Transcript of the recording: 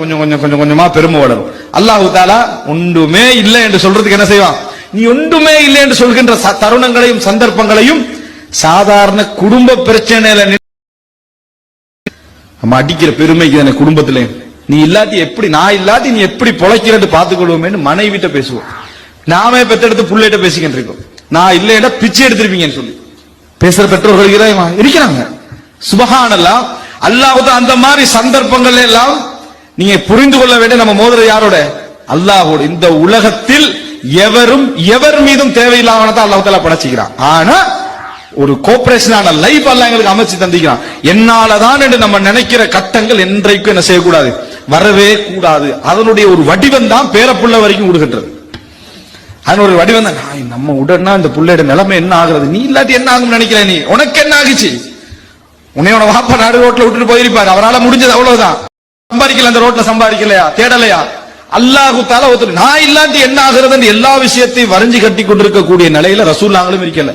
கொஞ்சம் கொஞ்சம் கொஞ்சம் கொஞ்சமா பெருமை வளரும். அல்லாஹு தாலா ஒன்றுமே இல்லை என்று சொல்றதுக்கு என்ன செய்வான்? நீ ஒன்றுமே இல்லை என்று சொல்கின்ற தருணங்களையும் சந்தர்ப்பங்களையும் சாதாரண குடும்ப பிரச்சனையில நம்ம அடிக்கிற பெருமைக்கு தானே குடும்பத்துல. நீ இல்லாட்டி எப்படி நான் இல்லாட்டி நீ எப்படி பொழைக்கிறன்னு பார்த்துக்கொள்வோமேன்னு மனைவிட்ட பேசுவோம். நாமே பெத்தெடுத்து பிள்ளைகிட்ட பேசிக்கிட்டு இருக்கோம். நான் இல்லைன்னா பிச்சை எடுத்திருப்பீங்கன்னு சொல்லி. பேசுற பெற்றோர்கள் இருக்கிறாங்க இருக்கிறாங்க. சுபஹானல்லா அல்லாஹ் அந்த மாதிரி சந்தர்ப்பங்கள் எல்லாம் நீங்க புரிந்து கொள்ள வேண்டிய நம்ம மோதிரம் யாரோட? அல்லாஹோட. இந்த உலகத்தில் எவரும் எவர் மீதும் தேவையில்லாமதான் அல்லாஹால படைச்சிக்கிறான். ஆனா ஒரு கோஆபரேஷனான லைஃப் எல்லாம் எங்களுக்கு அமைச்சு தந்திக்கிறான். என்னாலதான் என்று நம்ம நினைக்கிற கட்டங்கள் என்றைக்கும் என்ன செய்யக்கூடாது? வரவே கூடாது. அதனுடைய ஒரு வடிவம் தான் பேரப்புள்ள வரைக்கும் விடுகின்றது. அதனுடைய வடிவம் தான் நம்ம உடனே இந்த புள்ளையோட நிலைமை என்ன ஆகுறது? நீ இல்லாட்டி என்ன ஆகும் நினைக்கிற நீ? உனக்கு என்ன ஆகுச்சு? உன்னையோட வாப்பா நாடு ரோட்ல விட்டுட்டு போயிருப்பாரு. அவரால முடிஞ்சது அவ்வளவுதான். சம்பாதிக்கல அந்த ரோட்ல சம்பாதிக்கலையா? தேடலையா? அல்லாஹு தால ஒருத்தர் நான் இல்லாட்டி என்ன ஆகுறதுன்னு எல்லா விஷயத்தையும் வரைஞ்சு கட்டி கொண்டிருக்கக்கூடிய நிலையில ரசூல் நாங்களும் இருக்கல.